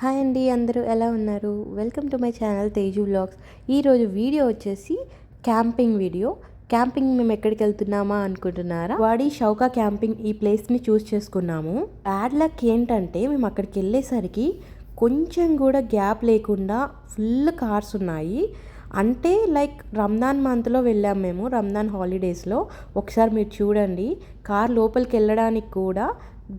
Hi అండి అందరూ ఎలా ఉన్నారు? Welcome to my channel Teju vlogs ఈరోజు వీడియో వచ్చేసి క్యాంపింగ్ వీడియో. క్యాంపింగ్ మేము ఎక్కడికి వెళ్తున్నామా అనుకుంటున్నారా? వాడి షౌకా క్యాంపింగ్ ఈ ప్లేస్ని చూస్ చేసుకున్నాము. బ్యాడ్ లక్ ఏంటంటే మేము అక్కడికి వెళ్ళేసరికి కొంచెం కూడా గ్యాప్ లేకుండా ఫుల్ కార్స్ ఉన్నాయి. అంటే లైక్ రంజాన్ మంత్లో వెళ్ళాము మేము రంజాన్ హాలిడేస్లో ఒకసారి మీరు చూడండి కార్ లోపలికి వెళ్ళడానికి కూడా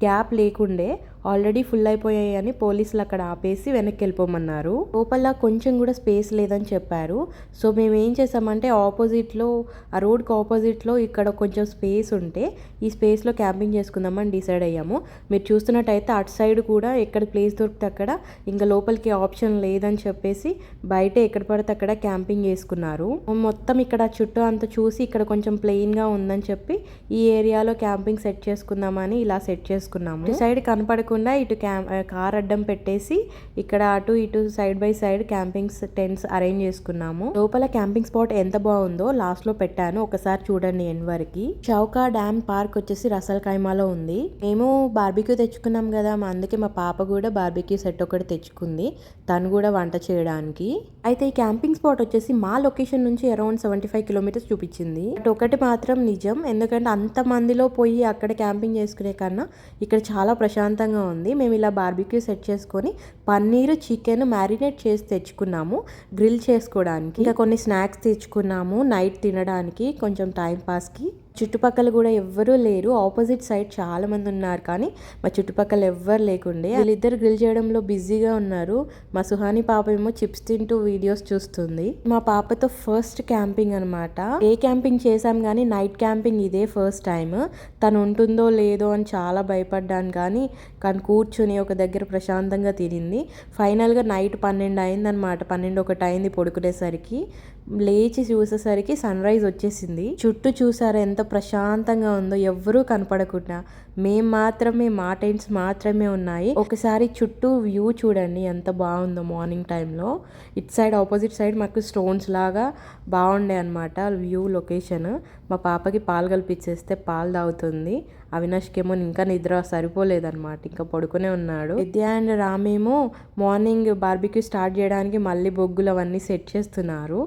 గ్యాప్ లేకుండే. ఆల్రెడీ ఫుల్ అయిపోయాయి అని పోలీసులు అక్కడ ఆపేసి వెనక్కి వెళ్ళిపోమన్నారు. లోపల కొంచెం కూడా స్పేస్ లేదని చెప్పారు. సో మేము ఏం చేసామంటే ఆపోజిట్లో ఆ రోడ్కి ఆపోజిట్లో ఇక్కడ కొంచెం స్పేస్ ఉంటే ఈ స్పేస్లో క్యాంపింగ్ చేసుకుందామని డిసైడ్ అయ్యాము. మీరు చూస్తున్నట్టయితే అటు సైడ్ కూడా ఎక్కడ ప్లేస్ దొరికితే అక్కడ ఇంకా లోపలికి ఆప్షన్ లేదని చెప్పేసి బయట ఎక్కడ పడితే అక్కడ క్యాంపింగ్ చేసుకున్నారు. మొత్తం ఇక్కడ చుట్టూ అంతా చూసి ఇక్కడ కొంచెం ప్లెయిన్గా ఉందని చెప్పి ఈ ఏరియాలో క్యాంపింగ్ సెట్ చేసుకుందామని ఇలా సెట్ చేసుకున్నాము. సైడ్ సైడ్ కనపడకుండా ఇటు క్యాం కార్ అడ్డం పెట్టేసి ఇక్కడ అటు ఇటు side by side camping tents arrange చేసుకున్నాము. లోపల క్యాంపింగ్ స్పాట్ ఎంత బాగుందో లాస్ట్లో పెట్టాను. ఒకసారి చూడండి ఎన్ వరకు. చౌకా డ్యామ్ పార్క్ వచ్చేసి రసల్ ఖైమాలో ఉంది. మేము బార్బిక్యూ తెచ్చుకున్నాం కదా మా అందుకే మా పాప కూడా బార్బిక్యూ సెట్ ఒకటి తెచ్చుకుంది. తను కూడా వంట చేయడానికి. అయితే ఈ క్యాంపింగ్ స్పాట్ వచ్చేసి మా లొకేషన్ నుంచి అరౌండ్ సెవెంటీ ఫైవ్ కిలోమీటర్స్ చూపించింది. బట్ ఒకటి మాత్రం నిజం ఎందుకంటే అంత మందిలో పోయి అక్కడ క్యాంపింగ్ చేసుకునే కన్నా ఇక్కడ చాలా ప్రశాంతంగా ఉంది. మేము ఇలా బార్బిక్యూ సెట్ చేసుకొని పన్నీరు చికెన్ మ్యారినేట్ చేసి తెచ్చుకున్నాము. గ్రిల్ చేసుకోవడానికి. ఇంకా కొన్ని స్నాక్స్ తెచ్చుకున్నాము. నైట్ తినడానికి కొంచెం టైం పాస్కి చుట్టుపక్కల కూడా ఎవ్వరూ లేరు. ఆపోజిట్ సైడ్ చాలా మంది ఉన్నారు. కానీ మా చుట్టుపక్కల ఎవ్వరు లేకుండే. వీళ్ళిద్దరు గ్రిల్ చేయడంలో బిజీగా ఉన్నారు. మా సుహాని పాప ఏమో చిప్స్ తింటూ వీడియోస్ చూస్తుంది. మా పాపతో ఫస్ట్ క్యాంపింగ్ అనమాట ఏ క్యాంపింగ్ చేసాం కానీ నైట్ క్యాంపింగ్ ఇదే ఫస్ట్ టైం తను ఉంటుందో లేదో అని చాలా భయపడ్డాను. కానీ కానీ కూర్చుని ఒక దగ్గర ప్రశాంతంగా తినింది. ఫైనల్గా నైట్ పన్నెండు అయిందనమాట పన్నెండు ఒకటి అయింది పడుకునేసరికి. లేచి చూసేసరికి సన్ రైజ్ వచ్చేసింది. చుట్టూ చూసారా ఎంత ప్రశాంతంగా ఉందో ఎవ్వరూ కనపడకుండా. మేం మాత్రమే మా టెంట్స్ మాత్రమే ఉన్నాయి. ఒకసారి చుట్టూ వ్యూ చూడండి ఎంత బాగుందో మార్నింగ్ టైంలో. ఇట్ సైడ్ ఆపోజిట్ సైడ్ మాకు స్టోన్స్ లాగా బాగుండే అనమాట వ్యూ లొకేషన్. మా పాపకి పాలు కల్పించేస్తే పాలు తాగుతుంది. అవినాష్కేమో ఇంకా నిద్ర సరిపోలేదన్నమాట ఇంకా పడుకునే ఉన్నాడు. విద్య అండ్ రామేమో మార్నింగ్ బార్బిక్యూ స్టార్ట్ చేయడానికి మళ్ళీ బొగ్గులు అవన్నీ సెట్ చేస్తున్నారు.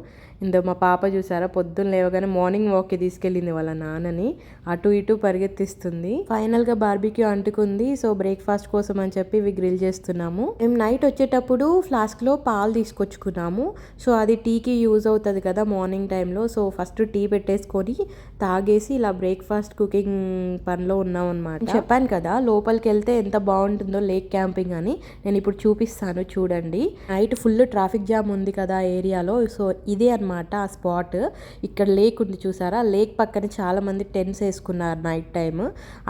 ఇందో మా పాప చూసారా? పొద్దున్న లేవగానే మార్నింగ్ వాక్కి తీసుకెళ్ళింది వాళ్ళ నాన్నని. అటు ఇటు పరిగెత్తిస్తుంది. ఫైనల్గా బార్బీక్యూ అంటుకుంది. సో బ్రేక్ఫాస్ట్ కోసం అని చెప్పి ఇవి గ్రిల్ చేస్తున్నాము. మేము నైట్ వచ్చేటప్పుడు ఫ్లాస్క్లో పాలు తీసుకొచ్చుకున్నాము. సో అది టీకి యూజ్ అవుతుంది కదా మార్నింగ్ టైంలో. సో ఫస్ట్ టీ పెట్టేసుకొని తాగేసి ఇలా బ్రేక్ఫాస్ట్ కుకింగ్ పనిలో ఉన్నాం అనమాట చెప్పాను కదా లోపలికి వెళ్తే ఎంత బాగుంటుందో లేక్ క్యాంపింగ్ అని. నేను ఇప్పుడు చూపిస్తాను చూడండి. నైట్ ఫుల్ ట్రాఫిక్ జామ్ ఉంది కదా ఏరియాలో. సో ఇదే అనమాట అనమాట ఆ స్పాట్. ఇక్కడ లేక్ ఉంది చూసారా? లేక్ పక్కన చాలా మంది టెంట్స్ వేసుకున్నారు నైట్ టైం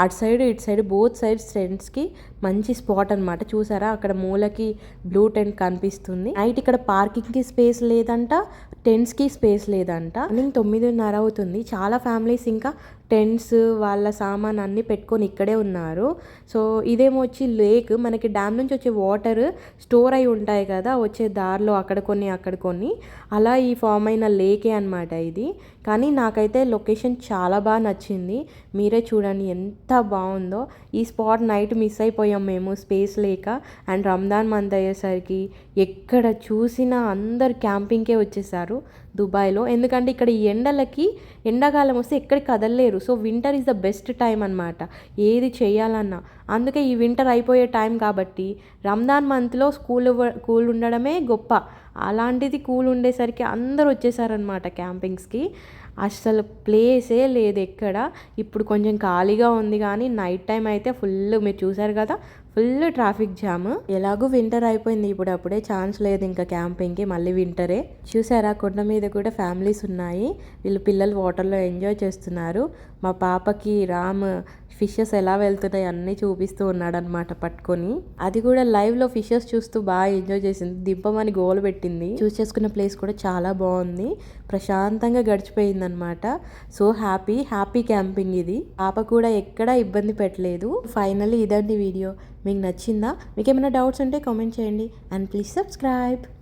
అటు సైడ్ ఇటు సైడ్ బోత్ సైడ్స్ టెంట్స్కి మంచి స్పాట్ అనమాట చూసారా? అక్కడ మూలకి బ్లూ టెంట్ కనిపిస్తుంది. నైట్ ఇక్కడ పార్కింగ్కి స్పేస్ లేదంట టెంట్స్కి స్పేస్ లేదంట. మార్నింగ్ తొమ్మిదిన్నర అవుతుంది. చాలా ఫ్యామిలీస్ ఇంకా టెంట్స్ వాళ్ళ సామాన్ అన్నీ పెట్టుకొని ఇక్కడే ఉన్నారు. సో ఇదేమో వచ్చి లేక్. మనకి డ్యామ్ నుంచి వచ్చే వాటర్ స్టోర్ అయి ఉంటాయి కదా వచ్చే దారిలో అక్కడ కొన్ని అక్కడ కొన్ని అలా ఈ ఫామ్ అయిన లేకే అనమాట ఇది. కానీ నాకైతే లొకేషన్ చాలా బాగా నచ్చింది. మీరే చూడండి ఎంత బాగుందో. ఈ స్పాట్ నైట్ మిస్ అయిపోయాం మేము స్పేస్ లేక అండ్ రంజాన్ మంత్ అయ్యేసరికి ఎక్కడ చూసినా అందరు క్యాంపింగ్కే వచ్చేసారు. దుబాయ్లో. ఎందుకంటే ఇక్కడ ఈ ఎండలకి ఎండాకాలం వస్తే ఎక్కడికి కదలలేరు. So winter is the best time అనమాట ఏది చేయాలన్నా. అందుకే ఈ వింటర్ అయిపోయే టైం కాబట్టి రంజాన్ మంత్లో స్కూల్ కూల్ ఉండడమే గొప్ప. అలాంటిది కూల్ ఉండేసరికి అందరూ వచ్చేసారనమాట క్యాంపింగ్స్కి. అసలు ప్లేసే లేదు ఎక్కడ. ఇప్పుడు కొంచెం ఖాళీగా ఉంది కానీ నైట్ టైం అయితే ఫుల్ మీరు చూసారు కదా ఫుల్ ట్రాఫిక్ జామ్ ఎలాగో వింటర్ అయిపోయింది ఇప్పుడు అప్పుడే ఛాన్స్ లేదు ఇంకా క్యాంపింగ్కి మళ్ళీ వింటరే చూసారా కొండ మీద కూడా ఫ్యామిలీస్ ఉన్నాయి. వీళ్ళు పిల్లలు వాటర్లో ఎంజాయ్ చేస్తున్నారు. మా పాపకి రామ్ ఫిషెస్ ఎలా వెళ్తున్నాయి అన్నీ చూపిస్తూ ఉన్నాడనమాట పట్టుకొని. అది కూడా లైవ్లో ఫిషెస్ చూస్తూ బాగా ఎంజాయ్ చేసింది. దింపమని గోల్ పెట్టింది. చూస్ చేసుకున్న ప్లేస్ కూడా చాలా బాగుంది. ప్రశాంతంగా గడిచిపోయింది అనమాట సో హ్యాపీ హ్యాపీ క్యాంపింగ్ ఇది. పాప కూడా ఎక్కడా ఇబ్బంది పెట్టలేదు. ఫైనల్లీ ఇదండి వీడియో. మీకు నచ్చిందా? మీకు ఏమైనా డౌట్స్ ఉంటే కామెంట్ చేయండి. And please subscribe.